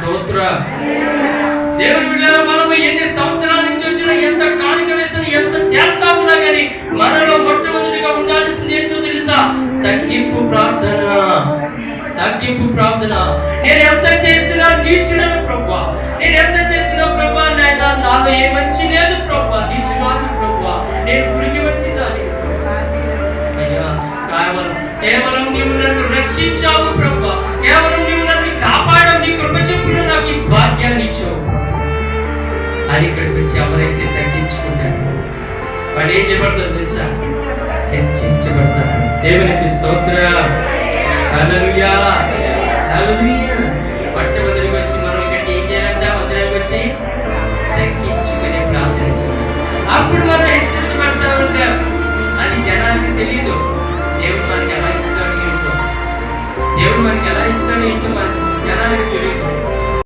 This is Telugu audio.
స్తోత్ర. దేవుని బిడ్డలు మనము ఎన్ని సంవత్సరాల నుంచి వచ్చినా ఎంత కానుక వేసిన ఎంత చేస్తా ఉన్నా కానీ మనలో మొట్టమొదటిగా ఉండాల్సింది ఏంటో తెలుసా? తగ్గింపు ప్రార్థన. తగ్గింపు ప్రార్థన. నేను ఎంత చేసినా నీచుడను ప్రభా. నేను ఎంత చేసినా ప్రభా నాయన నాలో ఏ మంచి లేదు ప్రభా. నీచు కాదు ప్రభా. నేను గురికి వంటి దాని అయ్యా కేవలం కేవలం నీవు నన్ను రక్షించావు అని ఇక్కడ గురించి ఎవరైతే తగ్గించుకుంటారు వాడు ఏం చేయబడతారు తెలుసా? హెచ్చించబడతారు. దేవునికి స్తోత్ర. పట్ట వదిలి వచ్చి మనం ఇక్కడ ఏం చేయాలంటే? వదిలి వచ్చి తగ్గించుకుని ప్రార్థించాలి అప్పుడు మనం హెచ్చించబడతా ఉంటాం అని జనానికి తెలియదు దేవుడు మనకి ఎలా ఇస్తాడు ఏంటో? దేవుడు మనకి ఎలా ఇస్తాడు ఏంటో మనకు